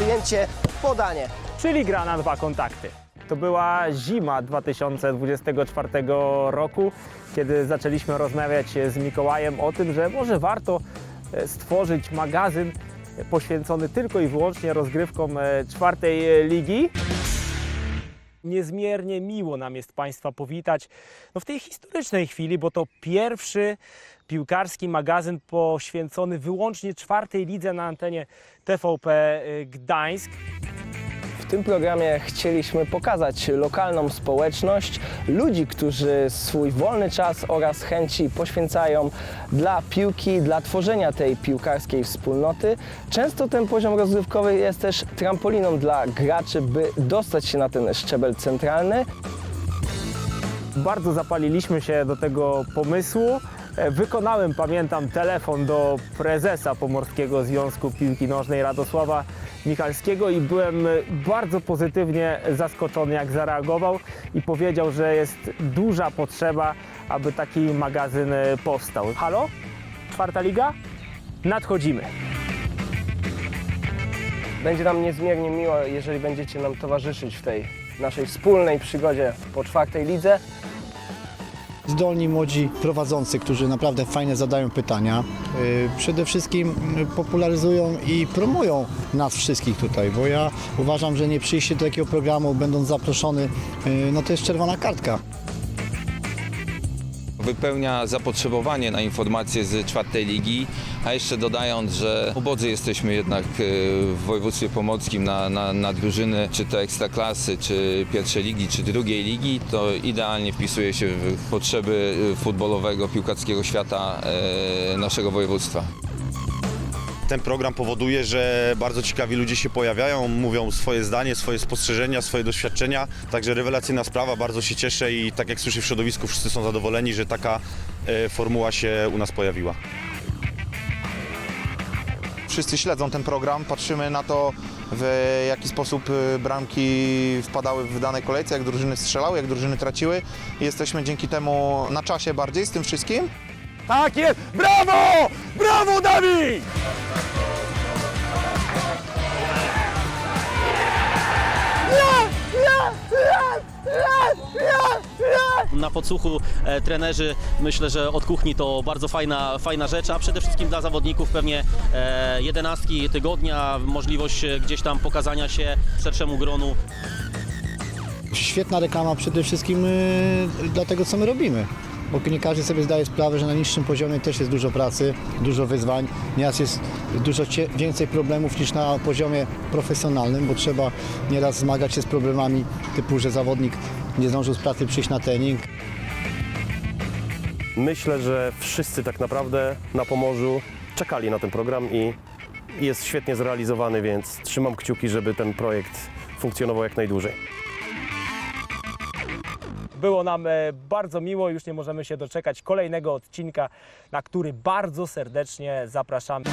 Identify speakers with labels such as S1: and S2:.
S1: przyjęcie, podanie.
S2: czyli gra na dwa kontakty. To była zima 2024 roku, kiedy zaczęliśmy rozmawiać z Mikołajem o tym, że może warto e, stworzyć magazyn poświęcony tylko i wyłącznie rozgrywkom e, czwartej ligi. Niezmiernie miło nam jest Państwa powitać no w tej historycznej chwili, bo to pierwszy piłkarski magazyn poświęcony wyłącznie czwartej lidze na antenie TVP Gdańsk.
S1: W tym programie chcieliśmy pokazać lokalną społeczność, ludzi, którzy swój wolny czas oraz chęci poświęcają dla piłki, dla tworzenia tej piłkarskiej wspólnoty. Często ten poziom rozgrywkowy jest też trampoliną dla graczy, by dostać się na ten szczebel centralny.
S2: Bardzo zapaliliśmy się do tego pomysłu. E, Wykonałem, pamiętam, telefon do prezesa Pomorskiego Związku Piłki Nożnej Radosława Michalskiego i byłem bardzo pozytywnie zaskoczony, jak zareagował i powiedział, że jest duża potrzeba, aby taki magazyn powstał. Halo? Czwarta liga? Nadchodzimy.
S1: Będzie nam niezmiernie miło, jeżeli będziecie nam towarzyszyć w tej naszej wspólnej przygodzie po czwartej lidze.
S3: Zdolni młodzi prowadzący, którzy naprawdę fajnie zadają pytania. Yy, Przede wszystkim popularyzują i promują nas wszystkich tutaj, bo ja uważam, że nie przyjście do takiego programu, będąc zaproszony, yy, no to jest czerwona kartka.
S4: Wypełnia zapotrzebowanie na informacje z czwartej ligi, a jeszcze dodając, że ubodzy jesteśmy jednak e, w województwie pomorskim na, na, na drużyny, czy to ekstraklasy, czy pierwszej ligi, czy drugiej ligi, to idealnie wpisuje się w potrzeby e, futbolowego, piłkarskiego świata e, naszego województwa.
S5: Ten program powoduje, że bardzo ciekawi ludzie się pojawiają, mówią swoje zdanie, swoje spostrzeżenia, swoje doświadczenia. Także rewelacyjna sprawa, bardzo się cieszę i tak jak słyszę w środowisku, wszyscy są zadowoleni, że taka e, formuła się u nas pojawiła.
S6: Wszyscy śledzą ten program, patrzymy na to, w jaki sposób y, bramki wpadały w danej kolejce, jak drużyny strzelały, jak drużyny traciły. Jesteśmy dzięki temu na czasie bardziej z tym wszystkim.
S2: Tak jest! Brawo! Brawo, Dawid!
S7: na podsłuchu e, trenerzy myślę, że od kuchni to bardzo fajna, fajna rzecz, a przede wszystkim dla zawodników pewnie e, jedenastki tygodnia, możliwość e, gdzieś tam pokazania się szerszemu gronu.
S3: Świetna reklama przede wszystkim yy, dla tego, co my robimy. Bo nie każdy sobie zdaje sprawę, że na niższym poziomie też jest dużo pracy, dużo wyzwań. Nieraz jest dużo więcej problemów niż na poziomie profesjonalnym, bo trzeba nieraz zmagać się z problemami typu, że zawodnik nie zdążył z pracy przyjść na trening,
S8: Myślę, że wszyscy tak naprawdę na Pomorzu czekali na ten program i jest świetnie zrealizowany, więc trzymam kciuki, żeby ten projekt funkcjonował jak najdłużej.
S2: Było nam e, bardzo miło, już nie możemy się doczekać kolejnego odcinka, na który bardzo serdecznie zapraszamy.